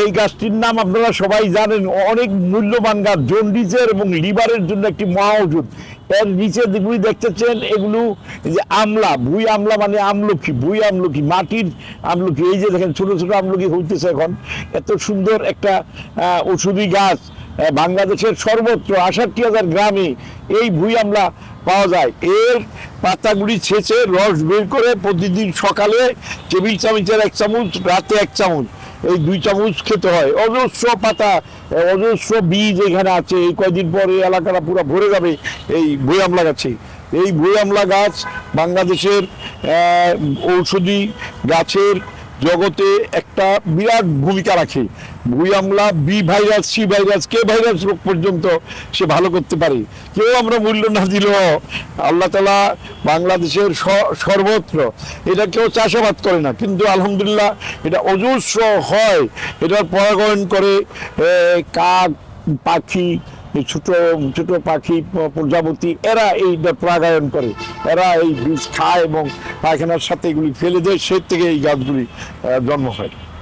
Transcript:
এই গাছটির নাম আপনারা সবাই জানেন, অনেক মূল্যবান গাছ, জন্ডিসের এবং লিভারের জন্য একটি মহা ওষুধ। এর নিচে যেগুলি দেখতেছেন, এগুলো যে আমলা, ভুই আমলা মানে আমলকি, ভুই আমলকি, মাটির আমলকি। এই যে দেখেন, ছোট ছোট আমলকি হইতেছে এখন। এত সুন্দর একটা ওষুধি গাছ। বাংলাদেশের সর্বত্র আষট্টি হাজার গ্রামে এই ভুই আমলা পাওয়া যায়। এর পাতাগুলি ছেঁচে রস বের করে প্রতিদিন সকালে টেবিল চামচের এক চামচ, রাতে এক চামচ এই দুই চামচ খেতে হয়। অজস্র পাতা অজস্র বীজ এখানে আছে। এই কয়দিন পর এলাকাটা পুরো ভরে যাবে এই বইয়ামলা গাছে। এই বইয়ামলা গাছ বাংলাদেশের ঔষধি গাছের জগতে একটা বিরাট ভূমিকা রাখে। ভুইয়ামলা B virus, C virus, K virus রোগ পর্যন্ত সে ভালো করতে পারে। কেউ আমরা মূল্য না দিলেও আল্লাহ তালা বাংলাদেশের সর্বত্র এটা কেউ চাষাবাদ করে না। কিন্তু আলহামদুলিল্লাহ এটা অজস্র হয়। এটার পরাগায়ন করে কাক, পাখি এই ছোট ছোট পাখি, প্রজাপতি, এরা এই পরাগায়ন করে। এরা এই বীজ খায় এবং পায়খানার সাথে এগুলি ফেলে দেয় সে থেকে এই গাছগুলি জন্ম হয়।